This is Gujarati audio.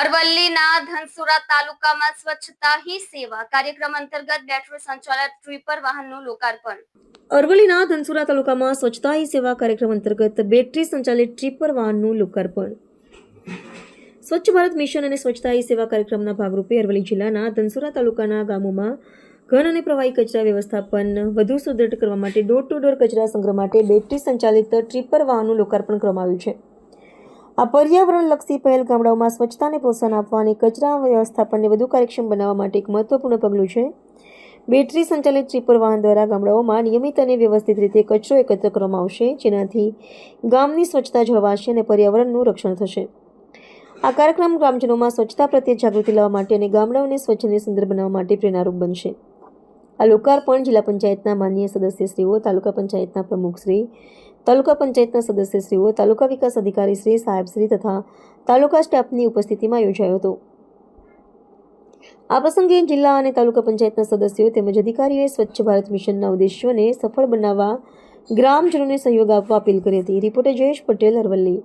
અરવલ્લીના ધનસુરા તાલુકામાં સ્વચ્છતા હી સેવા કાર્યક્રમ અંતર્ગત બેટરી સંચાલિત ટ્રીપર વાહનનું લોકાર્પણ. અરવલ્લીના ધનસુરા તાલુકામાં સ્વચ્છતા હી સેવા કાર્યક્રમ અંતર્ગત બેટરી સંચાલિત ટ્રીપર વાહનનું લોકાર્પણ. સ્વચ્છ ભારત મિશન અને સ્વચ્છતા હી સેવા કાર્યક્રમના ભાગરૂપે અરવલ્લી જિલ્લાના ધનસુરા તાલુકાના ગામોમાં ઘન અને પ્રવાહી કચરા વ્યવસ્થાપન વધુ સુદૃઢ કરવા માટે ડોર ટુ ડોર કચરા સંગ્રહ માટે બેટરી સંચાલિત ટ્રીપર વાહનનું લોકાર્પણ કરવામાં આવ્યું છે. આ પર્યાવરણલક્ષી પહેલ ગામડાઓમાં સ્વચ્છતાને પ્રોત્સાહન આપવા અને કચરા વ્યવસ્થાપનને વધુ કાર્યક્ષમ બનાવવા માટે એક મહત્વપૂર્ણ પગલું છે. બેટરી સંચાલિત ટ્રીપર વાહન દ્વારા ગામડાઓમાં નિયમિત અને વ્યવસ્થિત રીતે કચરો એકત્ર કરવામાં આવશે, જેનાથી ગામની સ્વચ્છતા જળવાશે અને પર્યાવરણનું રક્ષણ થશે. આ કાર્યક્રમ ગ્રામજનોમાં સ્વચ્છતા પ્રત્યે જાગૃતિ લાવવા માટે અને ગામડાઓને સ્વચ્છને સુંદર બનાવવા માટે પ્રેરણારૂપ બનશે. આ લોકાર્પણ જિલ્લા પંચાયતના માનનીય સદસ્યશ્રીઓ, તાલુકા પંચાયતના પ્રમુખશ્રી તાલુકા પંચાયતના સદસ્યશ્રીઓ, તાલુકા વિકાસ અધિકારીશ્રી સાહેબશ્રી તથા તાલુકા સ્ટાફની ઉપસ્થિતિમાં યોજાયો હતો. આ પ્રસંગે જિલ્લા અને તાલુકા પંચાયતના સદસ્યો તેમજ અધિકારીઓએ સ્વચ્છ ભારત મિશનના ઉદ્દેશ્યોને સફળ બનાવવા ગ્રામજનોને સહયોગ આપવા અપીલ કરી હતી. રિપોર્ટર જયેશ પટેલ, અરવલ્લી.